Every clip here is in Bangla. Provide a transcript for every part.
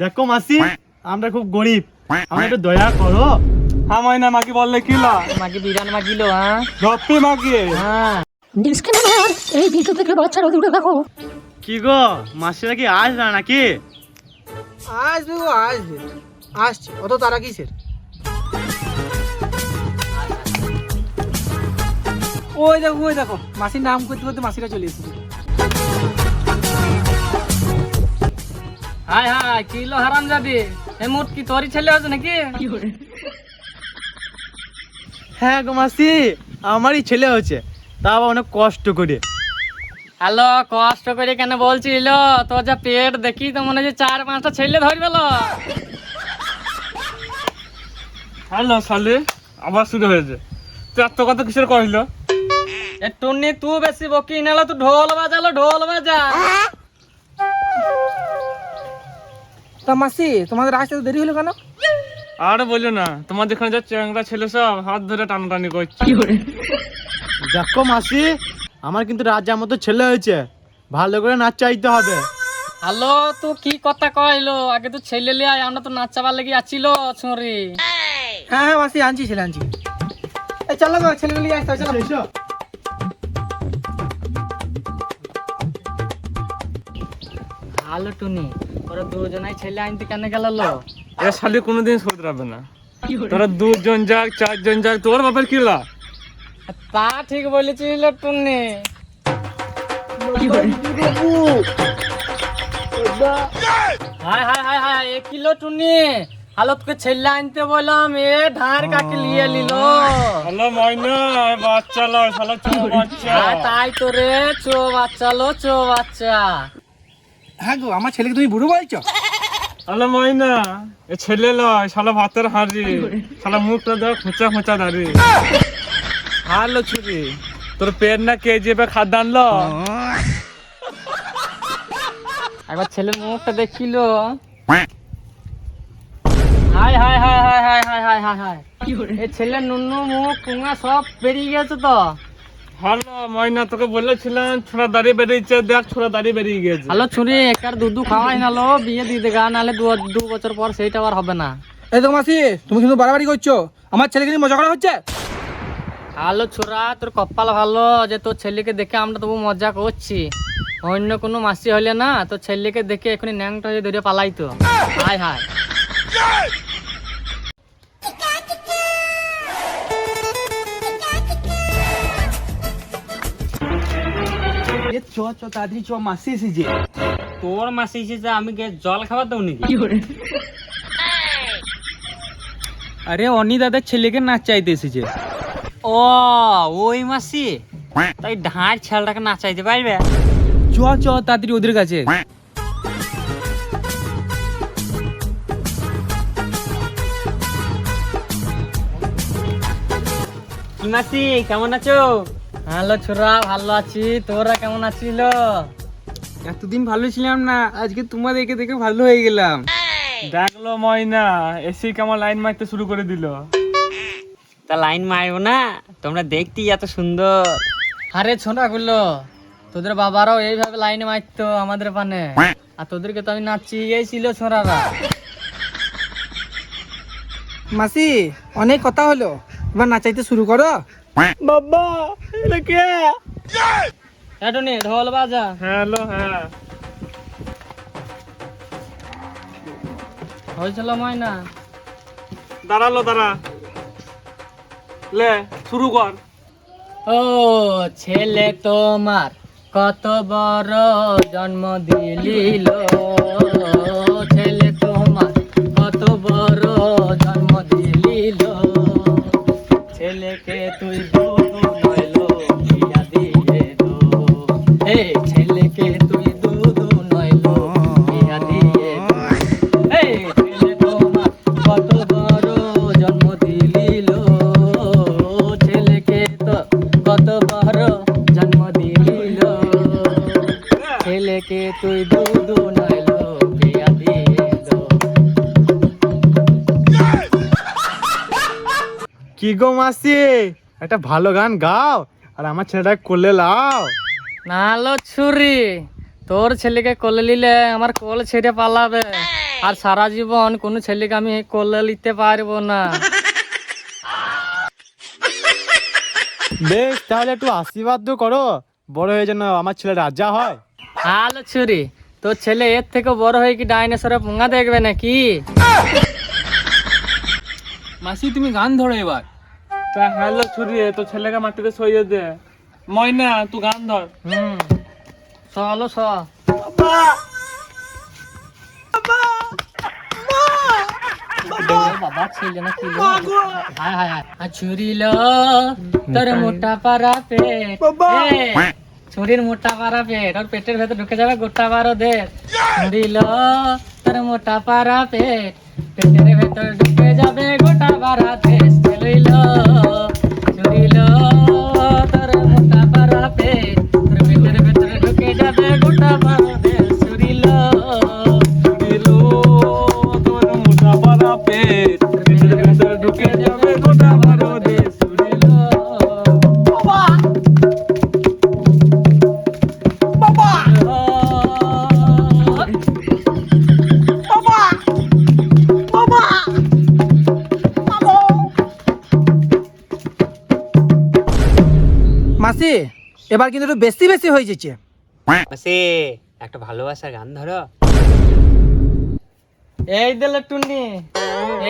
দেখো মাসি আমরা খুব গরিব। আমরা একটু দয়া করো। হ্যাঁ ময়না মাকে বললে কি লা মাকে বিরান মাগিলো হ্যাঁ? গপ্পি মাকে হ্যাঁ। এই ভিডিও থেকে বাচ্চারা দূরে রাখো কি গো মাসিরা কি আসবে না নাকি? আসবে ও আসবে। আসছে। অত তারা কিসের? ওই দেখো ওই দেখো। মাসির নাম করতে করতে মাসিরা চলে এসেছে। হাই হাই কিলো হারাম যাবি এ মোট কি তোরই ছেলে আছে নাকি? হ্যাঁ গো মাসি আমারই ছেলে হচ্ছে তা আবার অনেক কষ্ট করে। হ্যালো কষ্ট করে কেন বলছিল তোর যা পেট দেখি তো মনে হচ্ছে চার পাঁচটা ছেলে ধরবে লো। হ্যালো শালি আবার শুরু হয়েছে। তুই এত কথা কিসের কহিল? এ টুন্নি তুই বেশি বকি নালো তুই ঢোল বাজালো ঢোল বাজা। তা মাসি তোমাদের আসতে তো দেরি হলো কেন? আর বলল না তোমার যেখানে যা চ্যাংরা ছেলে সব হাত ধরে টানাটানি করছে। দেখো মাসি আমার কিন্তু রাজার মতো ছেলে হয়েছে। ভালো করে নাচ চাইতে হবে। হ্যালো তুই কি কথা কইলো? আগে তো ছেলে লিয়ে আয়, আমরা তো নাচাবার লেগে আছিল ছুরি হ্যাঁ হ্যাঁ মাসি আনছি ছেলে আনছি। এই চলো গো ছেলেগুলি আসতে চলো। এসো। হ্যালো টুনি। ওরা দুজনাই ছেলে আনতে কেন গেল লো এ শালি কোনোদিন শোধরাবে না। তোরা দুজন যাক চারজন যাক তোর বাপের কি লা তা ঠিক বলেছিল Tuni. Hi hi hi hi এ কিলো টুনি? তোকে ছেলে আনতে বললাম এ ধার কাকে লিয়ে নিল? হ্যালো ময়না বাচ্চা লা শালা চো বাচ্চা। হ্যাঁ, তাই তো রে চো বাচ্চা লো চো বাচ্চা। হ্যাঁ গো আমার ছেলেকে তুমি বুড়ো বলছো? ময়না এ ছেলে লয় শালা ভাতের হাড়ি শালা মুখটা দেখ খোঁচা খোঁচা দাঁড়ি। হ্যালো ছুরি তোর পেট না কে জিবে খাদ্য আনলো? একবার ছেলের মুখটা দেখিল। Hi hi hi hi hi hi hi hi hi. এই ছেলের নুনু মুখ পুঙা সব বেরিয়ে গেছে তো। হ্যালো ময়না তোকে বলেছিলাম ছোড়া দাড়ি বেরিয়েছে দেখ ছোড়া দাড়ি বেরিয়ে গেছে। ছুরি একার দুধু খাওয়াই নালো বিয়ে দিয়ে দেগা নাহলে দু দু বছর পর সেইটা আবার হবে না। এই দেখো মাসি তুমি কিন্তু বাড়াবাড়ি করছ। আমার ছেলেকে নিয়ে মজা করা হচ্ছে? ছোড়া তোর কপাল ভালো যে তোর ছেলেকে দেখে আমরা তবু মজা করছি। অন্য কোনো মাসি হলে না তোর ছেলেকে দেখে এখনই ন্যাংটা হয়ে ধরে পালাইতো। হাই হাই চ চ তাড়াতাড়ি চ মাসি এসেছে। তোর মাসি এসেছে আমি গে জল খাবার দেবো নাকি? আরে অনি দাদার ছেলেকে নাচ চাইতে এসেছে। ও ওই মাসি? তাই ঢাঁড় ছেলেটাকে নাচাইতে পারবে? চ চ তাড়াতাড়ি ওদের কাছে। কি মাসি কেমন আছো? হ্যালো ছোড়া ভালো আছি। তোরা কেমন আছিল এতদিন ভালো ছিলাম না আজকে তোমাদেরকে দেখে ভালো হয়ে গেলাম। দেখল ময়না এসি কেমন লাইন মারতে শুরু করে দিল। তা লাইন মারবো না তোমরা দেখতেই এত সুন্দর। আরে ছোড়া গুলো তোদের বাবারাও এইভাবে লাইনে মারতো আমাদের পানে। আর তোদেরকে তো আমি নাচিয়ে গেছিল ছোড়ারা মাসি অনেক কথা হলো। এবার নাচাইতে শুরু করো। বাবা এটা কে? এটুনি ঢোল বাজা। হ্যালো হ্যাঁ। হয়েছিল ময়না? দাঁড়াল দাঁড়া। লে শুরু কর। ও ছেলে তোমার কত বড় জন্ম দিলিল কি গো মাসি? একটা ভালো গান গাও আর আমার ছেলেটাকে করলে লাও। নালো ছুরি তোর ছেলেকে কোলে নিলে আমার কোল ছেড়ে পালাবে। আর সারা জীবন কোনো ছেলেকে আমি কোলে নিতে পারব না। বেশ তাহলে একটু আশীর্বাদ করো বড় হয়ে যেন আমার ছেলে রাজা হয়। আলো ছুরি। তোর ছেলে এর থেকে বড় হয়ে কি ডাইনোসরের পোঙা দেখবে নাকি? মাসি তুমি গান ধরো এবার। তা হ্যালো ছুরি তোর ছেলেকে মাটিতে সইয়ে দে। ময়না তুই গান ধর। হুম। চলো চ বাবা ছেলে না কি লো? হায় হায় হায়। ছুরিল তোর মোটা পারা পেট। এ, ছুরির মোটা পারা পেট ওর পেটের ভেতর ঢুকে যাবে গোটা বারো দেশ ছুরিল তোর মোটা পারা পেট পেটের ভেতর ঢুকে যাবে গোটা বারা দেশ মাসি এবার কিন্তু একটু বেশি বেশি হয়ে যাচ্ছে। মাসি একটা ভালোবাসার গান ধরো। এই দিলে টুনি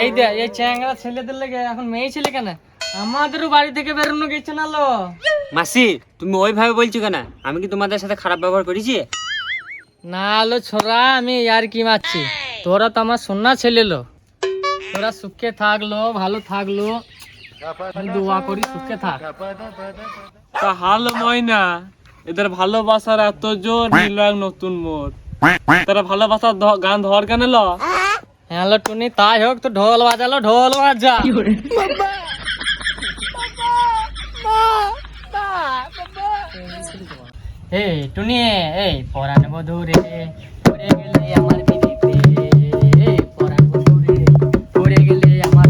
এই দে এই চ্যাংরা ছেলেদের লেগে এখন মেয়ে ছেলে কেন? আমাদেরও বাড়ি থেকে বেরোনো গেছে না লো। মাসি তুমি ওইভাবে বলছো কেন? আমি কি তোমাদের সাথে খারাপ ব্যবহার করেছি? না লো ছোরা আমি আর কি মারছি? তোরা তো আমার সোনা ছেলে লো। তোরা সুখে থাকল ভালো থাকল দোয়া করি সুখে থাক। তা হালো ময়না এদের ভালোবাসার এত জোর নিল এক নতুন মোড়। তারা ভালোবাসার গান ধর কেন ল? হ্যালো টুনি তাই হোক তো ঢোল বাজালো ঢোল বাজা। এই টুনি এই পরাণ বধুরে পড়ে গেলে আমার পরাণ বধুরে পড়ে গেলে আমার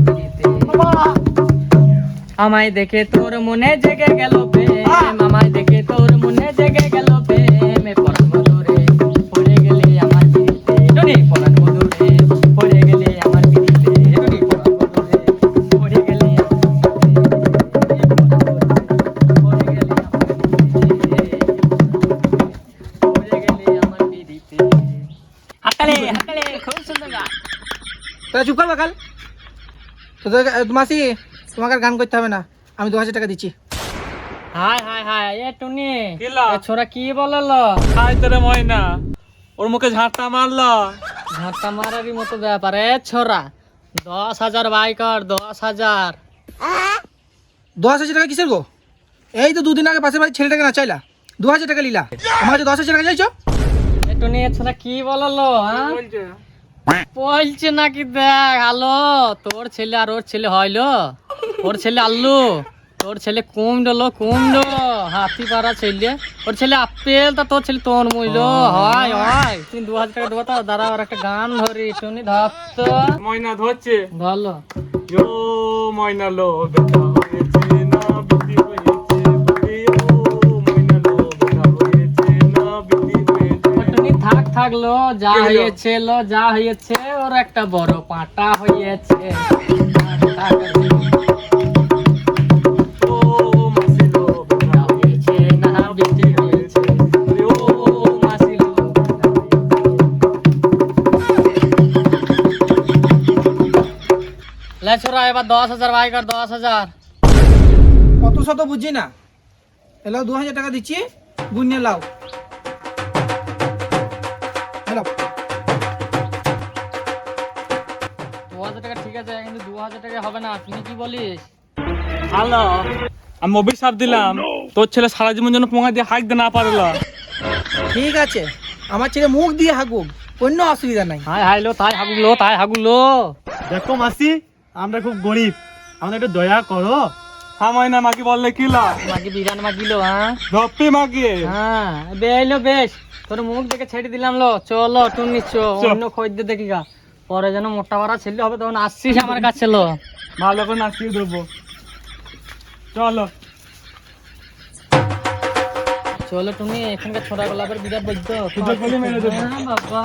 আমায় দেখে তোর মনে জেগে গেল তাহলে চুপ কর বাকাল তোদের মাসি, তোমাকে গান করতে হবে না। আমি দু হাজার টাকা দিচ্ছি। হাই হাই হাই এ টুনি কি ছোরা কি বলল? খাই তোরে ময়না ওর মুখে ঝাঁটা মারলো। ঝাঁটা মারারই মতো ব্যাপার এ ছোরা দশ হাজার বাইকার দশ হাজার। দশ হাজার টাকা কিসের গো? এই তো দুদিন আগে পাশের বাড়ির ছেলেটাকে না চাইলা দু হাজার টাকা লিলা। আমার কাছে দশ হাজার টাকা চাইছো? এ টুনি এ ছোরা কি বলল হ্যাঁ? বলছে নাকি দেখ আলো তোর ছেলে আর ওর ছেলে হইল ওর ছেলে আল্লু। তোর ছেলে কুমডলো কুমডো। হাতি পাড়া ছেলে। ওর ছেলে আপেল তা তোর ছেলে তোর মইল হয় হয়। তুই দু হাজার টাকা দেবো তা দাঁড়া ওর একটা গান ধরি শুনি ধর তো। ময়না ধরছে? ভালো ও ময়না লো বেটা হয়েছে না বিধি হয়েছে ও ময়না লো বেটা হয়েছে না বিধি হয়েছে। থাক থাকল যা হয়েছে লো যা হয়েছে ওর একটা বড় পাটা হয়েছে। লে ছোড়া এবার দশ হাজার ভাই কর দশ হাজার। কত শত বুঝছি না? এলো দু হাজার টাকা দিচ্ছি গুনিয়ে লাও। এলাও। দু হাজার টাকা ঠিক আছে কিন্তু দু হাজার টাকা হবে না। তুই কি বলিস? হ্যালো আমি অভিশাপ দিলাম। তোর ছেলে সারা জীবন যেন পোঙা দিয়ে হাঁকতে না পারল ঠিক আছে। আমার ছেলে মুখ দিয়ে হাঁকুক অন্য অসুবিধা নাই। হাই হাই লো তাই হাগুলো তাই হাগুলো দেখো মাসি আমরা খুব গরিব। আমাদের একটু দয়া করো। হ্যাঁ ময়না মাকে বললে কি লা মাগি বিরান মাগিলো হ্যাঁ? ধপ্পি মাকে হ্যাঁ বেলো বেশ। তোর মুখ দেখে ছেড়ে দিলাম লো। চলো টুনি চো চো। অন্য খোঁজ দেখি গা। পরে যেন মোটা বাড়া ছেলে হবে তখন আসছিস আমার কাছে লো। ভালো করে নাচিয়ে দেবো। চলো চলো টুনি এখানকার ছোটা গোলাপের বিরাট বৈদ্য। হ্যাঁ বাবা।